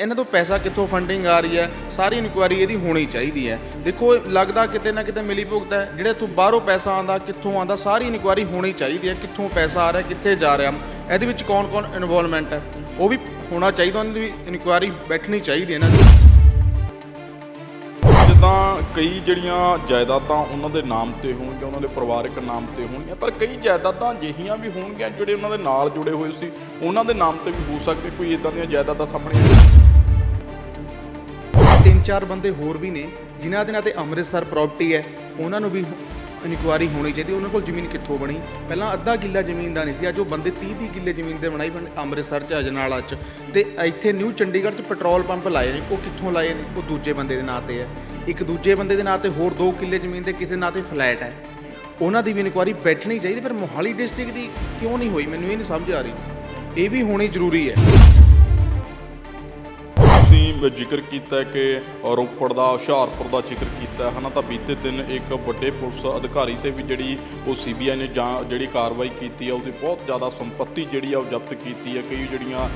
ਇਹਨਾਂ ਤੋਂ ਪੈਸਾ ਕਿੱਥੋਂ ਫੰਡਿੰਗ ਆ ਰਹੀ ਹੈ? ਸਾਰੀ ਇਨਕੁਆਇਰੀ ਇਹਦੀ ਹੋਣੀ ਚਾਹੀਦੀ ਹੈ। ਦੇਖੋ, ਲੱਗਦਾ ਕਿਤੇ ਨਾ ਕਿਤੇ ਮਿਲੀ ਭੁਗਤ ਹੈ। ਜਿਹੜੇ ਤੋਂ ਬਾਹਰੋਂ ਪੈਸਾ ਆਉਂਦਾ, ਕਿੱਥੋਂ ਆਉਂਦਾ, ਸਾਰੀ ਇਨਕੁਆਇਰੀ ਹੋਣੀ ਚਾਹੀਦੀ ਹੈ। ਕਿੱਥੋਂ ਪੈਸਾ ਆ ਰਿਹਾ, ਕਿੱਥੇ ਜਾ ਰਿਹਾ। ਇਹਦੇ ਵਿੱਚ ਕੌਣ-ਕੌਣ ਇਨਵੋਲਵਮੈਂਟ ਹੈ? ਉਹ ਵੀ ਹੋਣਾ ਚਾਹੀਦਾ, ਉਹਨਾਂ ਦੀ ਇਨਕੁਆਇਰੀ ਬੈਠਣੀ ਚਾਹੀਦੀ ਹੈ ਨਾ ਜਿੱਦਾਂ ਕਈ ਜਿਹੜੀਆਂ ਜਾਇਦਾਦਾਂ ਉਹਨਾਂ ਦੇ ਨਾਮ ਤੇ ਹੋਣ ਜਾਂ ਉਹਨਾਂ ਦੇ ਪਰਿਵਾਰਕ ਨਾਮ ਤੇ ਹੋਣਗੀਆਂ, ਪਰ ਕਈ ਜਾਇਦਾਦਾਂ ਅਜਿਹੀਆਂ ਵੀ ਹੋਣਗੀਆਂ ਜਿਹੜੇ ਉਹਨਾਂ ਦੇ ਨਾਲ ਜੁੜੇ ਹੋਏ ਸੀ, ਉਹਨਾਂ ਦੇ ਨਾਮ ਤੇ ਵੀ ਹੋ ਸਕਦੇ, ਕੋਈ ਇਦਾਂ ਦੀਆਂ ਜਾਇਦਾਦਾਂ ਸਾਹਮਣੇ ਤਿੰਨ ਚਾਰ ਬੰਦੇ ਹੋਰ ਵੀ ਨੇ, ਜਿਨ੍ਹਾਂ ਦੇ ਨਾਂ ਤੇ ਅੰਮ੍ਰਿਤਸਰ ਪ੍ਰਾਪਰਟੀ ਹੈ, ਉਹਨਾਂ ਨੂੰ ਵੀ ਇਨਕੁਆਇਰੀ ਹੋਣੀ ਚਾਹੀਦੀ, ਉਹਨਾਂ ਕੋਲ ਜ਼ਮੀਨ ਕਿੱਥੋਂ ਬਣੀ? ਪਹਿਲਾਂ ਅੱਧਾ ਕਿੱਲਾ ਜ਼ਮੀਨ ਦਾ ਨਹੀਂ ਸੀ, ਅੱਜ ਉਹ ਬੰਦੇ 30 30 ਕਿੱਲੇ ਜ਼ਮੀਨ ਦੇ ਬਣਾਈ ਬਣ ਅੰਮ੍ਰਿਤਸਰ ਚ, ਅਜਨਾਲਾ ਚ। ਤੇ ਇੱਥੇ ਨਿਊ ਚੰਡੀਗੜ੍ਹ ਚ ਪੈਟਰੋਲ ਪੰਪ ਲਾਏ ਨੇ, ਉਹ ਕਿੱਥੋਂ ਲਾਏ ਨੇ? ਉਹ ਦੂਜੇ ਬੰਦੇ ਦੇ ਨਾਂ ਤੇ ਹੈ। ਇੱਕ ਦੂਜੇ ਬੰਦੇ ਦੇ ਨਾਂ ਤੇ ਹੋਰ 2 ਕਿੱਲੇ ਜ਼ਮੀਨ ਦੇ ਕਿਸੇ ਨਾਂ ਤੇ ਫਲੈਟ ਹੈ। ਉਹਨਾਂ ਦੀ ਵੀ ਇਨਕੁਆਇਰੀ ਬੈਠਣੀ ਚਾਹੀਦੀ, ਪਰ ਮੋਹਾਲੀ ਡਿਸਟ੍ਰਿਕਟ ਦੀ ਕਿਉਂ ਨਹੀਂ ਹੋਈ? ਮੈਨੂੰ ਇਹ ਨਹੀਂ ਸਮਝ ਆ ਰਹੀ। ਇਹ ਵੀ ਹੋਣੀ ਜ਼ਰੂਰੀ ਹੈ। ਜ਼ਿਕਰ ਕੀਤਾ ਕਿ ਰੋਪੜ ਦਾ ਹੁਸ਼ਿਆਰਪੁਰ ਦਾ ਜ਼ਿਕਰ ਕੀਤਾ ਹੈ। ਹਨਾ ਤਾਂ ਬੀਤੇ ਦਿਨ ਇੱਕ ਵੱਡੇ ਪੁਲਿਸ ਅਧਿਕਾਰੀ ਤੇ ਵੀ ਜਿਹੜੀ ਉਹ ਸੀਬੀਆਈ ਨੇ ਜਾਂ ਜਿਹੜੀ ਕਾਰਵਾਈ ਕੀਤੀ ਆ ਉਹਦੀ ਬਹੁਤ ਜ਼ਿਆਦਾ ਸੰਪਤੀ ਜਿਹੜੀ ਆ ਉਹ ਜ਼ਬਤ ਕੀਤੀ ਹੈ ਕਈ ਜਿਹੜੀਆਂ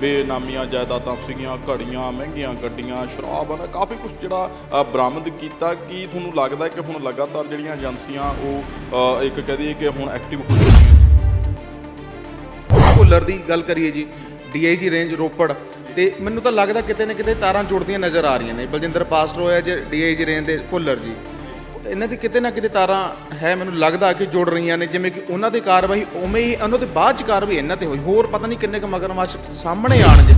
ਬੇਨਾਮੀਆਂ ਜਾਇਦਾਦਾਂ ਸੀਗੀਆਂ ਘੜੀਆਂ ਮਹਿੰਗੀਆਂ ਗੱਡੀਆਂ ਸ਼ਰਾਬ ਹਨ ਕਾਫੀ ਕੁਝ ਜਿਹੜਾ ਬਰਾਮਦ ਕੀਤਾ। ਕੀ ਤੁਹਾਨੂੰ ਲੱਗਦਾ ਕਿ ਹੁਣ ਲਗਾਤਾਰ ਜਿਹੜੀਆਂ ਏਜੰਸੀਆਂ ਉਹ ਅ, ਇੱਕ ਕਹਦੇ ਕਿ ਹੁਣ ਐਕਟਿਵ ਹੋ ਚੁੱਕੀਆਂ? ਭੁੱਲਰ ਦੀ ਗੱਲ ਕਰੀਏ ਜੀ ਡੀਆਈਜੀ ਰੇਂਜ ਰੋਪੜ ਤੇ ਮੈਨੂੰ ਤਾਂ ਲੱਗਦਾ ਕਿਤੇ ਨਾ ਕਿਤੇ ਤਾਰਾਂ ਜੁੜਦੀਆਂ ਨਜ਼ਰ ਆ ਰਹੀਆਂ ਨੇ। ਬਲਜਿੰਦਰ ਪਾਸਟਰ ਹੈ ਜੇ ਡੀਆਈਜੀ ਰੇਂਜ ਦੇ ਭੁੱਲਰ ਜੀ। ਇਹਨਾਂ ਦੀ ਕਿਤੇ ਨਾ ਕਿਤੇ ਤਾਰਾਂ ਹੈ, ਮੈਨੂੰ ਲੱਗਦਾ ਕਿ ਜੁੜ ਰਹੀਆਂ ਨੇ, ਜਿਵੇਂ ਕਿ ਉਹਨਾਂ ਦੀ ਕਾਰਵਾਈ ਉਵੇਂ ਹੀ, ਉਹਨਾਂ ਦੇ ਬਾਅਦ ਚ ਕਾਰਵਾਈ ਇਹਨਾਂ ਤੇ ਹੋਈ। ਹੋਰ ਪਤਾ ਨਹੀਂ ਕਿੰਨੇ ਕੁ ਮਗਰਮੱਛ ਸਾਹਮਣੇ ਆਣਗੇ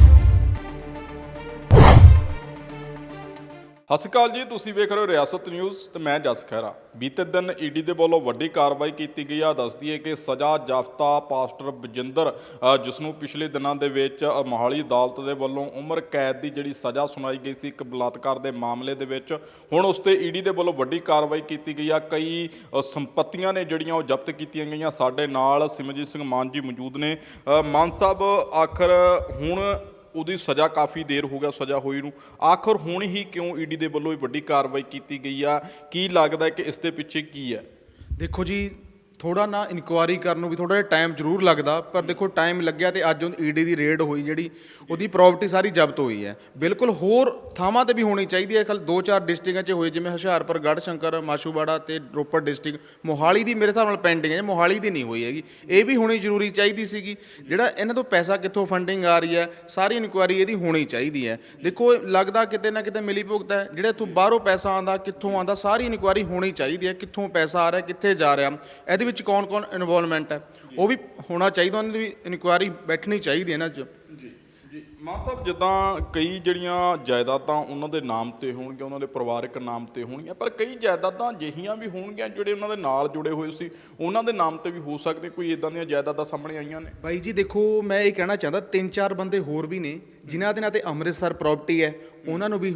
ਸਤਿ ਸ਼੍ਰੀ ਅਕਾਲ ਜੀ, ਤੁਸੀਂ ਵੇਖ ਰਹੇ ਹੋ ਰਿਆਸਤ ਨਿਊਜ਼ ਤੇ ਮੈਂ ਜਸ ਖਹਿਰਾ। ਬੀਤੇ ਦਿਨ ਈਡੀ ਦੇ ਵੱਲੋਂ ਵੱਡੀ ਕਾਰਵਾਈ ਕੀਤੀ ਗਈ ਆ। ਦੱਸਦੀ ਹੈ ਕਿ ਸਜ਼ਾ ਜਾਫਤਾ ਪਾਸਟਰ ਬਜਿੰਦਰ ਜਿਸ ਨੂੰ ਪਿਛਲੇ ਦਿਨਾਂ ਦੇ ਵਿੱਚ ਮੋਹਾਲੀ ਅਦਾਲਤ ਦੇ ਵੱਲੋਂ ਉਮਰ ਕੈਦ ਦੀ ਜਿਹੜੀ ਸਜ਼ਾ ਸੁਣਾਈ ਗਈ ਸੀ ਇੱਕ ਬਲਾਤਕਾਰ ਦੇ ਮਾਮਲੇ ਦੇ ਵਿੱਚ, ਹੁਣ ਉਸ ਤੇ ਈਡੀ ਦੇ ਵੱਲੋਂ ਵੱਡੀ ਕਾਰਵਾਈ ਕੀਤੀ ਗਈ ਆ। ਕਈ ਸੰਪਤੀਆਂ ਨੇ ਜਿਹੜੀਆਂ ਉਹ ਜ਼ਬਤ ਕੀਤੀਆਂ ਗਈਆਂ। ਸਾਡੇ ਨਾਲ ਸਿਮਰਜੀਤ ਸਿੰਘ ਮਾਨ ਜੀ ਮੌਜੂਦ ਨੇ। ਮਾਨ ਸਾਹਿਬ, ਆਖਰ ਹੁਣ ਉਹਦੀ ਸਜ਼ਾ ਕਾਫੀ ਦੇਰ ਹੋ ਗਿਆ ਸਜ਼ਾ ਹੋਈ ਨੂੰ। ਆਖਰ ਹੁਣ ਹੀ ਕਿਉਂ ਈਡੀ ਦੇ ਵੱਲੋਂ ਇਹ ਵੱਡੀ ਕਾਰਵਾਈ ਕੀਤੀ ਗਈ ਆ? ਕੀ ਲੱਗਦਾ ਕਿ ਇਸ ਦੇ ਪਿੱਛੇ ਕੀ ਹੈ? ਦੇਖੋ ਜੀ ਥੋੜਾ ਨਾ ਇਨਕੁਆਇਰੀ ਕਰਨ ਨੂੰ ਵੀ ਥੋੜਾ ਜਿਹਾ ਟਾਈਮ ਜ਼ਰੂਰ ਲੱਗਦਾ, ਪਰ ਦੇਖੋ ਟਾਈਮ ਲੱਗਿਆ ਤੇ ਅੱਜ ਉਹ ਈਡੀ ਦੀ ਰੇਡ ਹੋਈ ਜਿਹੜੀ, ਉਹਦੀ ਪ੍ਰਾਪਰਟੀ ਸਾਰੀ ਜ਼ਬਤ ਹੋਈ ਹੈ। ਬਿਲਕੁਲ ਹੋਰ ਥਾਵਾਂ ਤੇ ਵੀ ਹੋਣੀ ਚਾਹੀਦੀ ਹੈ। ਖਲ ਦੋ ਚਾਰ ਡਿਸਟ੍ਰਿਕਟਾਂ 'ਚ ਹੋਏ, ਜਿਵੇਂ ਹੁਸ਼ਿਆਰਪੁਰ ਗੜ੍ਹ ਸ਼ੰਕਰ ਮਾਸ਼ੂਵਾੜਾ ਤੇ ਰੋਪੜ ਡਿਸਟ੍ਰਿਕਟ ਮੋਹਾਲੀ ਦੀ ਮੇਰੇ ਹਿਸਾਬ ਨਾਲ ਪੈਂਡਿੰਗ ਹੈ, ਮੋਹਾਲੀ ਦੀ ਨਹੀਂ ਹੋਈ ਹੈਗੀ। ਇਹ ਵੀ ਹੋਣੀ ਜ਼ਰੂਰੀ ਚਾਹੀਦੀ ਸੀਗੀ। ਜਿਹੜਾ ਇਹਨਾਂ ਤੋਂ ਪੈਸਾ ਕਿੱਥੋਂ ਫੰਡਿੰਗ ਆ ਰਹੀ ਹੈ, ਸਾਰੀ ਇਨਕੁਆਇਰੀ ਇਹਦੀ ਹੋਣੀ ਚਾਹੀਦੀ ਹੈ। ਦੇਖੋ ਇਹ ਲੱਗਦਾ ਕਿਤੇ ਨਾ ਕਿਤੇ ਮਿਲੀ ਭੁਗਤ ਹੈ, ਜਿਹੜੇ ਇੱਥੋਂ ਬਾਹਰੋਂ ਪੈਸਾ ਆਉਂਦਾ, ਕਿੱਥੋਂ ਆਉਂਦਾ, ਸਾਰੀ ਇਨਕੁਆਇਰੀ ਹੋਣੀ ਚਾਹੀਦੀ ਹੈ, ਕਿੱਥੋਂ ਪੈਸਾ ਆ ਰਿਹਾ, ਕਿੱਥੇ ਜਾ ਰਿਹਾ। ਇਹਦੇ ਵਿੱਚ ਕੌਣ-ਕੌਣ ਇਨਵੋਲਵਮੈਂਟ ਹੈ? ਉਹ ਵੀ ਹੋਣਾ ਚਾਹੀਦਾ ਉਹਨਾਂ ਦੀ ਵੀ ਇਨਕੁਆਇਰੀ ਬੈਠਣੀ ਚਾਹੀਦੀ ਹੈ ਇਹਨਾਂ 'ਚ ਜੀ ਜੀ। ਮਾਨ ਸਾਹਿਬ ਜਿੱਦਾਂ ਕਈ ਜਿਹੜੀਆਂ ਜਾਇਦਾਦਾਂ ਉਹਨਾਂ ਦੇ ਨਾਮ ਤੇ ਹੋਣਗੀਆਂ ਉਹਨਾਂ ਦੇ ਪਰਿਵਾਰਕ ਨਾਮ ਤੇ ਹੋਣਗੀਆਂ ਪਰ ਕਈ ਜਾਇਦਾਦਾਂ ਅਜਿਹੀਆਂ ਵੀ ਹੋਣਗੀਆਂ ਜਿਹੜੇ ਉਹਨਾਂ ਦੇ ਨਾਲ ਜੁੜੇ ਹੋਏ ਸੀ ਉਹਨਾਂ ਦੇ ਨਾਮ ਤੇ ਵੀ ਹੋ ਸਕਦੇ ਕੋਈ ਇਦਾਂ ਦੀਆਂ ਜਾਇਦਾਦਾਂ ਸਾਹਮਣੇ ਆਈਆਂ ਨੇ? ਬਾਈ ਜੀ ਦੇਖੋ ਮੈਂ ਇਹ ਕਹਿਣਾ ਚਾਹੁੰਦਾ ਤਿੰਨ ਚਾਰ ਬੰਦੇ ਹੋਰ ਵੀ ਨੇ ਜਿਨ੍ਹਾਂ ਦੇ ਨਾਂ ਤੇ ਅੰਮ੍ਰਿਤਸਰ ਪ੍ਰਾਪਰਟੀ ਹੈ ਉਹਨਾਂ ਨੂੰ ਵੀ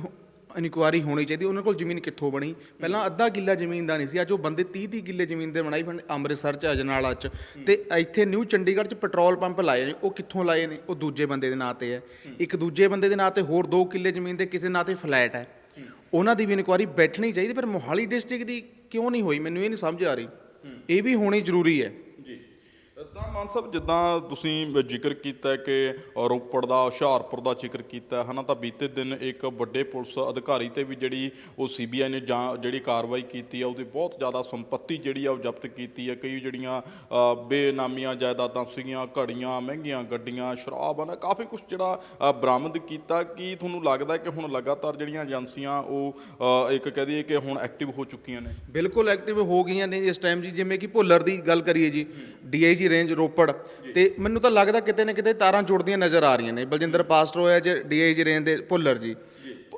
ਇਨਕੁਆਇਰੀ ਹੋਣੀ ਚਾਹੀਦੀ ਉਹਨਾਂ ਕੋਲ ਜ਼ਮੀਨ ਕਿੱਥੋਂ ਬਣੀ? ਪਹਿਲਾਂ ਅੱਧਾ ਕਿੱਲਾ ਜ਼ਮੀਨ ਦਾ ਨਹੀਂ ਸੀ ਅੱਜ ਉਹ ਬੰਦੇ 30 30 ਕਿੱਲੇ ਜ਼ਮੀਨ ਦੇ ਬਣਾਈ ਬਣ ਅੰਮ੍ਰਿਤਸਰ ਚ ਅਜਨਾਲਾ ਚ। ਤੇ ਇੱਥੇ ਨਿਊ ਚੰਡੀਗੜ੍ਹ ਚ ਪੈਟਰੋਲ ਪੰਪ ਲਾਏ ਨੇ ਉਹ ਕਿੱਥੋਂ ਲਾਏ ਨੇ? ਉਹ ਦੂਜੇ ਬੰਦੇ ਦੇ ਨਾਂ ਤੇ ਹੈ। ਇੱਕ ਦੂਜੇ ਬੰਦੇ ਦੇ ਨਾਂ ਤੇ ਹੋਰ 2 ਕਿੱਲੇ ਜ਼ਮੀਨ ਦੇ ਕਿਸੇ ਨਾਂ ਤੇ ਫਲੈਟ ਹੈ। ਉਹਨਾਂ ਦੀ ਵੀ ਇਨਕੁਆਇਰੀ ਬੈਠਣੀ ਚਾਹੀਦੀ ਪਰ ਮੋਹਾਲੀ ਡਿਸਟ੍ਰਿਕਟ ਦੀ ਕਿਉਂ ਨਹੀਂ ਹੋਈ? ਮੈਨੂੰ ਇਹ ਨਹੀਂ ਸਮਝ ਆ ਰਹੀ। ਇਹ ਵੀ ਹੋਣੀ ਜ਼ਰੂਰੀ ਹੈ। ਮਾਨ ਸਾਹਿਬ, ਜਿੱਦਾਂ ਤੁਸੀਂ ਜ਼ਿਕਰ ਕੀਤਾ ਕਿ ਰੋਪੜ ਦਾ, ਹੁਸ਼ਿਆਰਪੁਰ ਦਾ ਜ਼ਿਕਰ ਕੀਤਾ ਹੈ, ਹਨਾ, ਤਾਂ ਬੀਤੇ ਦਿਨ ਇੱਕ ਵੱਡੇ ਪੁਲਿਸ ਅਧਿਕਾਰੀ ਤੇ ਵੀ ਜਿਹੜੀ ਉਹ ਸੀਬੀਆਈ ਨੇ ਜਾਂ ਜਿਹੜੀ ਕਾਰਵਾਈ ਕੀਤੀ ਆ, ਉਹਦੀ ਬਹੁਤ ਜ਼ਿਆਦਾ ਸੰਪਤੀ ਜਿਹੜੀ ਆ, ਉਹ ਜ਼ਬਤ ਕੀਤੀ ਹੈ ਕਈ ਜਿਹੜੀਆਂ ਬੇਨਾਮੀਆਂ ਜਾਇਦਾਦਾਂ ਸੀਗੀਆਂ, ਘੜੀਆਂ, ਮਹਿੰਗੀਆਂ ਗੱਡੀਆਂ, ਸ਼ਰਾਬ, ਹਨਾ, ਕਾਫੀ ਕੁਝ ਜਿਹੜਾ ਬਰਾਮਦ ਕੀਤਾ। ਕੀ ਤੁਹਾਨੂੰ ਲੱਗਦਾ ਕਿ ਹੁਣ ਲਗਾਤਾਰ ਜਿਹੜੀਆਂ ਏਜੰਸੀਆਂ, ਉਹ ਇੱਕ ਕਹਿ ਦਈਏ ਕਿ ਹੁਣ ਐਕਟਿਵ ਹੋ ਚੁੱਕੀਆਂ ਨੇ? ਬਿਲਕੁਲ ਐਕਟਿਵ ਹੋ ਗਈਆਂ ਨੇ ਇਸ ਟਾਈਮ ਜੀ, ਜਿਵੇਂ ਕਿ ਭੁੱਲਰ ਦੀ ਗੱਲ ਕਰੀਏ ਜੀ ਡੀਆਈਜੀ ਰੇਂਜ ਰੋਪੜ। ਤੇ ਮੈਨੂੰ ਤਾਂ ਲੱਗਦਾ ਕਿਤੇ ਨਾ ਕਿਤੇ ਤਾਰਾਂ ਜੁੜਦੀਆਂ ਨਜ਼ਰ ਆ ਰਹੀਆਂ ਨੇ। ਬਲਜਿੰਦਰ ਪਾਸਟਰ ਹੋਇਆ ਜੇ ਡੀਆਈਜੀ ਰੇਂਜ ਦੇ ਭੁੱਲਰ ਜੀ।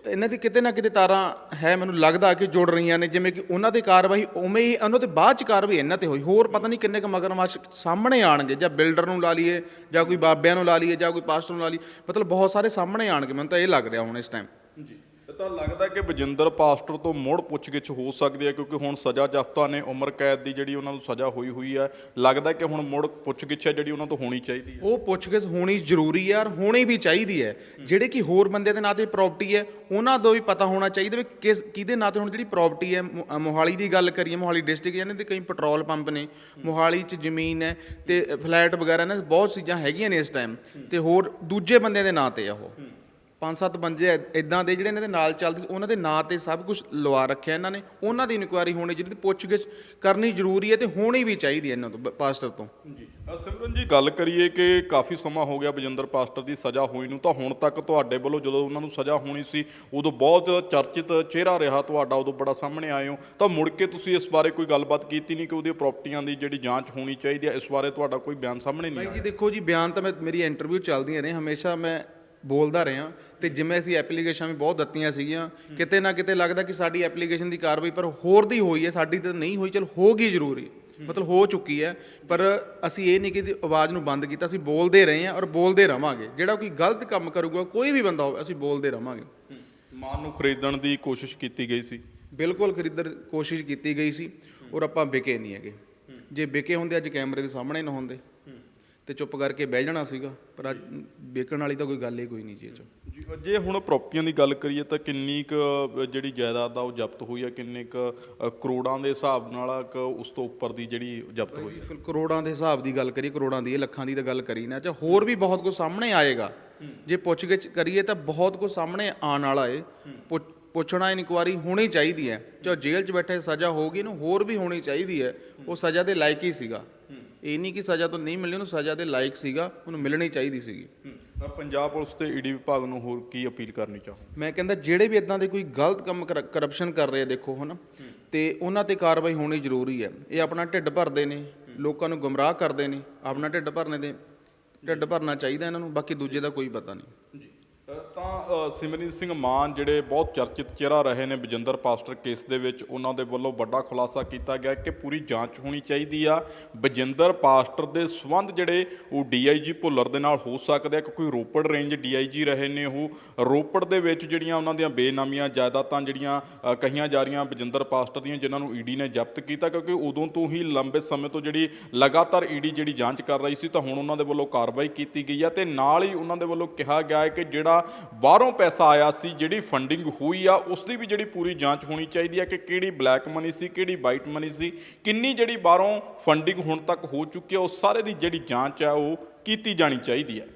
ਇਹਨਾਂ ਦੀ ਕਿਤੇ ਨਾ ਕਿਤੇ ਤਾਰਾਂ ਹੈ ਮੈਨੂੰ ਲੱਗਦਾ ਕਿ ਜੁੜ ਰਹੀਆਂ ਨੇ। ਜਿਵੇਂ ਕਿ ਉਹਨਾਂ ਦੀ ਕਾਰਵਾਈ ਉਵੇਂ ਹੀ ਉਹਨਾਂ ਦੇ ਬਾਅਦ ਚ ਕਾਰਵਾਈ ਇਹਨਾਂ ਤੇ ਹੋਈ। ਹੋਰ ਪਤਾ ਨਹੀਂ ਕਿੰਨੇ ਕੁ ਮਗਰਮੱਛ ਸਾਹਮਣੇ ਆਣਗੇ ਜਾਂ ਬਿਲਡਰ ਨੂੰ ਲਾ ਲਈਏ ਜਾਂ ਕੋਈ ਬਾਬਿਆਂ ਨੂੰ ਲਾ ਲਈਏ ਜਾਂ ਕੋਈ ਪਾਸਟਰ ਨੂੰ ਲਾ ਲਈਏ। ਮਤਲਬ ਬਹੁਤ ਸਾਰੇ ਸਾਹਮਣੇ ਆਣਗੇ ਮੈਨੂੰ ਤਾਂ ਇਹ ਲੱਗ ਰਿਹਾ ਹੁਣ ਇਸ ਟਾਈਮ ਜੀ। ਤਾਂ ਲੱਗਦਾ ਕਿ ਬਜਿੰਦਰ ਪਾਸਟਰ ਤੋਂ ਮੁੜ ਪੁੱਛਗਿੱਛ ਹੋ ਸਕਦੀ ਹੈ ਕਿਉਂਕਿ ਹੁਣ ਸਜ਼ਾ ਜਾਫਤਾ ਨੇ ਉਮਰ ਕੈਦ ਦੀ ਜਿਹੜੀ ਉਹਨਾਂ ਨੂੰ ਸਜ਼ਾ ਹੋਈ ਹੋਈ ਹੈ। ਲੱਗਦਾ ਕਿ ਹੁਣ ਮੁੜ ਪੁੱਛਗਿੱਛ ਹੈ ਜਿਹੜੀ ਉਹਨਾਂ ਤੋਂ ਹੋਣੀ ਚਾਹੀਦੀ ਹੈ। ਉਹ ਪੁੱਛਗਿੱਛ ਹੋਣੀ ਜ਼ਰੂਰੀ ਹੈ ਔਰ ਹੋਣੀ ਵੀ ਚਾਹੀਦੀ ਹੈ। ਜਿਹੜੇ ਕਿ ਹੋਰ ਬੰਦੇ ਦੇ ਨਾਂ ਤੇ ਪ੍ਰਾਪਰਟੀ ਹੈ ਉਹਨਾਂ ਤੋਂ ਵੀ ਪਤਾ ਹੋਣਾ ਚਾਹੀਦਾ ਵੀ ਕਿਸ ਕਿਹਦੇ ਨਾਂ ਤੇ ਹੁਣ ਜਿਹੜੀ ਪ੍ਰਾਪਰਟੀ ਹੈ ਮੋਹਾਲੀ ਦੀ ਗੱਲ ਕਰੀਏ ਮੋਹਾਲੀ ਡਿਸਟ੍ਰਿਕਟ ਇਹਨਾਂ ਦੇ ਕਈ ਪੈਟਰੋਲ ਪੰਪ ਨੇ ਮੋਹਾਲੀ 'ਚ ਜ਼ਮੀਨ ਹੈ ਤੇ ਫਲੈਟ ਵਗੈਰਾ ਨੇ ਬਹੁਤ ਚੀਜ਼ਾਂ ਹੈਗੀਆਂ ਨੇ ਇਸ ਟਾਈਮ ਤੇ ਹੋਰ ਦੂਜੇ ਬੰਦੇ ਦੇ ਨਾਂ ਤੇ ਆ ਉਹ। ਪੰਜ ਸੱਤ ਬੰਦੇ ਇਦਾਂ ਦੇ ਜਿਹੜੇ ਇਹਨਾਂ ਦੇ ਨਾਲ ਚੱਲਦੇ ਉਹਨਾਂ ਦੇ ਨਾਂ ਤੇ ਸਭ ਕੁਝ ਲਵਾ ਰੱਖਿਆ ਇਹਨਾਂ ਨੇ। ਉਹਨਾਂ ਦੀ ਇਨਕੁਆਇਰੀ ਹੋਣੀ ਜਿਹਦੀ ਪੁੱਛਗਿੱਛ ਕਰਨੀ ਜ਼ਰੂਰੀ ਹੈ ਤੇ ਹੋਣੀ ਵੀ ਚਾਹੀਦੀ ਹੈ ਇਹਨਾਂ ਤੋਂ ਪਾਸਟਰ ਤੋਂ। ਜੀ। ਸਿਮਰਨ ਜੀ ਗੱਲ ਕਰੀਏ ਕਿ ਕਾਫੀ ਸਮਾਂ ਹੋ ਗਿਆ ਬਜਿੰਦਰ ਪਾਸਟਰ ਦੀ ਸਜ਼ਾ ਹੋਈ ਨੂੰ ਤਾਂ ਹੁਣ ਤੱਕ ਤੁਹਾਡੇ ਵੱਲੋਂ ਜਦੋਂ ਉਹਨਾਂ ਨੂੰ ਸਜ਼ਾ ਹੋਣੀ ਸੀ ਉਦੋਂ ਬਹੁਤ ਚਰਚਿਤ ਚਿਹਰਾ ਰਿਹਾ ਤੁਹਾਡਾ ਉਦੋਂ ਬੜਾ ਸਾਹਮਣੇ ਆਏ ਹੋ। ਤਾਂ ਮੁੜ ਕੇ ਤੁਸੀਂ ਇਸ ਬਾਰੇ ਕੋਈ ਗੱਲਬਾਤ ਕੀਤੀ ਨਹੀਂ ਕਿ ਉਹਦੀਆਂ ਪ੍ਰਾਪਰਟੀਆਂ ਦੀ ਜਿਹੜੀ ਜਾਂਚ ਹੋਣੀ ਚਾਹੀਦੀ ਹੈ ਇਸ ਬਾਰੇ ਤੁਹਾਡਾ ਕੋਈ ਬਿਆਨ ਸਾਹਮਣੇ ਨਹੀਂ ਆਇਆ ਜੀ ਦੇਖੋ ਜੀ ਬਿਆਨ ਤਾਂ ਮੈਂ ਮੇਰੀ ਇੰਟਰਵਿਊ ਚੱਲਦੀਆਂ ਨੇ ਹਮੇਸ਼ਾ ਮੈਂ ਬੋਲਦਾ ਰਿਹਾ ਤੇ ਜਿਵੇਂ ਅਸੀਂ ਐਪਲੀਕੇਸ਼ਨ ਵੀ ਬਹੁਤ ਦਿੱਤੀਆਂ ਸੀਗੀਆਂ ਕਿਤੇ ਨਾ ਕਿਤੇ ਲੱਗਦਾ ਕਿ ਸਾਡੀ ਐਪਲੀਕੇਸ਼ਨ ਦੀ ਕਾਰਵਾਈ ਪਰ ਹੋਰ ਦੀ ਹੋਈ ਹੈ ਸਾਡੀ ਤਾਂ ਨਹੀਂ ਹੋਈ ਚਲ ਹੋਗੀ ਜ਼ਰੂਰੀ ਮਤਲਬ ਹੋ ਚੁੱਕੀ ਹੈ। ਪਰ ਅਸੀਂ ਇਹ ਨਹੀਂ ਕਿ ਆਵਾਜ਼ ਨੂੰ ਬੰਦ ਕੀਤਾ ਅਸੀਂ ਬੋਲਦੇ ਰਹੇ ਹਾਂ ਔਰ ਬੋਲਦੇ ਰਵਾਂਗੇ। ਜਿਹੜਾ ਕੋਈ ਗਲਤ ਕੰਮ ਕਰੂਗਾ ਕੋਈ ਵੀ ਬੰਦਾ ਹੋਵੇ ਅਸੀਂ ਬੋਲਦੇ ਰਵਾਂਗੇ। ਮਾਨ ਨੂੰ ਖਰੀਦਣ ਦੀ ਕੋਸ਼ਿਸ਼ ਕੀਤੀ ਗਈ ਸੀ? ਬਿਲਕੁਲ ਖਰੀਦਰ ਕੋਸ਼ਿਸ਼ ਕੀਤੀ ਗਈ ਸੀ ਔਰ ਆਪਾਂ ਵਿਕੇ ਨਹੀਂ ਹੈਗੇ। ਜੇ ਵਿਕੇ ਹੁੰਦੇ ਅੱਜ ਕੈਮਰੇ ਦੇ ਸਾਹਮਣੇ ਨਾ ਹੁੰਦੇ। ਤੇ ਚੁੱਪ ਕਰਕੇ ਬਹਿ ਜਾਣਾ ਸੀਗਾ ਪਰ ਅੱਜ ਵਿਕਣ ਵਾਲੀ ਤਾਂ ਕੋਈ ਗੱਲ ਹੀ ਕੋਈ ਨਹੀਂ ਜੀ ਇਹ 'ਚ। ਜੀ ਜੇ ਹੁਣ ਪ੍ਰਾਪਰਟੀਆਂ ਦੀ ਗੱਲ ਕਰੀਏ ਤਾਂ ਕਿੰਨੀ ਕੁ ਜਿਹੜੀ ਜਾਇਦਾਦ ਆ ਉਹ ਜ਼ਬਤ ਹੋਈ ਆ ਕਿੰਨੇ ਕੁ ਕਰੋੜਾਂ ਦੇ ਹਿਸਾਬ ਨਾਲ ਉਸ ਤੋਂ ਉੱਪਰ ਦੀ ਜਿਹੜੀ ਜ਼ਬਤ ਹੋਈ ਫਿਰ ਕਰੋੜਾਂ ਦੇ ਹਿਸਾਬ ਦੀ ਗੱਲ ਕਰੀਏ ਕਰੋੜਾਂ ਦੀ ਲੱਖਾਂ ਦੀ ਤਾਂ ਗੱਲ ਕਰੀ ਨਾ ਚਾ ਹੋਰ ਵੀ ਬਹੁਤ ਕੁਝ ਸਾਹਮਣੇ ਆਏਗਾ। ਜੇ ਪੁੱਛਗਿੱਛ ਕਰੀਏ ਤਾਂ ਬਹੁਤ ਕੁਝ ਸਾਹਮਣੇ ਆਉਣ ਵਾਲਾ ਏ। ਪੁੱਛ- ਪੁੱਛਣਾ ਇਨਕੁਆਰੀ ਹੋਣੀ ਚਾਹੀਦੀ ਹੈ। ਜੋ ਜੇਲ੍ਹ 'ਚ ਬੈਠੇ ਸਜ਼ਾ ਹੋਊਗੀ ਇਹਨੂੰ ਹੋਰ ਵੀ ਹੋਣੀ ਚਾਹੀਦੀ ਹੈ। ਉਹ ਸਜ਼ਾ ਦੇ ਲਾਇਕ ਹੀ ਸੀਗਾ। ਇਹ ਨਹੀਂ ਕਿ ਸਜ਼ਾ ਤੋਂ ਨਹੀਂ ਮਿਲਣੀ ਉਹਨੂੰ ਸਜ਼ਾ ਦੇ ਲਾਇਕ ਸੀਗਾ ਉਹਨੂੰ ਮਿਲਣੀ ਚਾਹੀਦੀ ਸੀਗੀ। ਤਾਂ ਪੰਜਾਬ ਪੁਲਿਸ ਤੇ ਈਡੀ ਵਿਭਾਗ ਨੂੰ ਹੋਰ ਕੀ ਅਪੀਲ ਕਰਨੀ ਚਾਹੋ ਮੈਂ ਕਹਿੰਦਾ ਜਿਹੜੇ ਵੀ ਇਦਾਂ ਦੇ ਕੋਈ ਗਲਤ ਕੰਮ ਕਰਪਸ਼ਨ ਕਰ ਰਹੇ ਦੇਖੋ ਹਨਾ ਤੇ ਉਹਨਾਂ ਤੇ ਕਾਰਵਾਈ ਹੋਣੀ ਜ਼ਰੂਰੀ ਹੈ। ਇਹ ਆਪਣਾ ਢਿੱਡ ਭਰਦੇ ਨੇ ਲੋਕਾਂ ਨੂੰ ਗੁੰਮਰਾਹ ਕਰਦੇ ਨੇ ਆਪਣਾ ਢਿੱਡ ਭਰਨੇ ਦੇ ਢਿੱਡ ਭਰਨਾ ਚਾਹੀਦਾ ਇਹਨਾਂ ਨੂੰ ਬਾਕੀ ਦੂਜੇ ਦਾ ਕੋਈ ਪਤਾ ਨਹੀਂ। ਜੀ। ਤਾਂ ਅ, ਸਿੰਘ ਮਾਨ ਜਿਹੜੇ ਬਹੁਤ ਚਰਚਿਤ ਚਿਹਰਾ ਰਹੇ ਨੇ ਬਜਿੰਦਰ ਪਾਸਟਰ ਕੇਸ ਦੇ ਵਿੱਚ ਉਹਨਾਂ ਦੇ ਵੱਲੋਂ ਵੱਡਾ ਖੁਲਾਸਾ ਕੀਤਾ ਗਿਆ ਕਿ ਪੂਰੀ ਜਾਂਚ ਹੋਣੀ ਚਾਹੀਦੀ ਆ। ਬਜਿੰਦਰ ਪਾਸਟਰ ਦੇ ਸਬੰਧ ਜਿਹੜੇ ਉਹ ਡੀਆਈਜੀ ਭੁੱਲਰ ਦੇ ਨਾਲ ਹੋ ਸਕਦੇ ਆ ਕਿਉਂਕਿ ਰੋਪੜ ਰੇਂਜ ਡੀਆਈਜੀ ਰਹੇ ਨੇ ਉਹ। ਰੋਪੜ ਦੇ ਵਿੱਚ ਜਿਹੜੀਆਂ ਉਹਨਾਂ ਦੀਆਂ ਬੇਨਾਮੀਆਂ ਜਾਇਦਾਦਾਂ ਜਿਹੜੀਆਂ ਕਹੀਆਂ ਜਾ ਰਹੀਆਂ ਬਜਿੰਦਰ ਪਾਸਟਰ ਦੀਆਂ ਜਿਨ੍ਹਾਂ ਨੂੰ ਈਡੀ ਨੇ ਜ਼ਬਤ ਕੀਤਾ ਕਿਉਂਕਿ ਉਦੋਂ ਤੋਂ ਹੀ ਲੰਬੇ ਸਮੇਂ ਤੋਂ ਜਿਹੜੀ ਲਗਾਤਾਰ ਈਡੀ ਜਿਹੜੀ ਜਾਂਚ ਕਰ ਰਹੀ ਸੀ ਤਾਂ ਹੁਣ ਉਹਨਾਂ ਦੇ ਵੱਲੋਂ ਕਾਰਵਾਈ ਕੀਤੀ ਗਈ ਆ। ਤੇ ਨਾਲ ਹੀ ਉਹਨਾਂ ਦੇ ਵੱਲੋਂ ਕਿਹਾ ਗਿਆ ਹੈ ਕਿ ਜਿਹੜਾ ਬਾਹਰੋਂ ਪੈਸਾ ਆਇਆ ਸੀ, ਜਿਹੜੀ ਫੰਡਿੰਗ ਹੋਈ ਆ, ਉਸ ਦੀ ਵੀ ਜਿਹੜੀ ਪੂਰੀ ਜਾਂਚ ਹੋਣੀ ਚਾਹੀਦੀ ਹੈ ਕਿ ਕਿਹੜੀ ਬਲੈਕ ਮਨੀ ਸੀ, ਕਿਹੜੀ ਵਾਈਟ ਮਨੀ ਸੀ, ਕਿੰਨੀ ਜਿਹੜੀ ਬਾਹਰੋਂ ਫੰਡਿੰਗ ਹੁਣ ਤੱਕ ਹੋ ਚੁੱਕੀ ਹੈ ਉਹ ਸਾਰੇ ਦੀ ਜਿਹੜੀ ਜਾਂਚ ਹੈ ਉਹ ਕੀਤੀ ਜਾਣੀ ਚਾਹੀਦੀ ਹੈ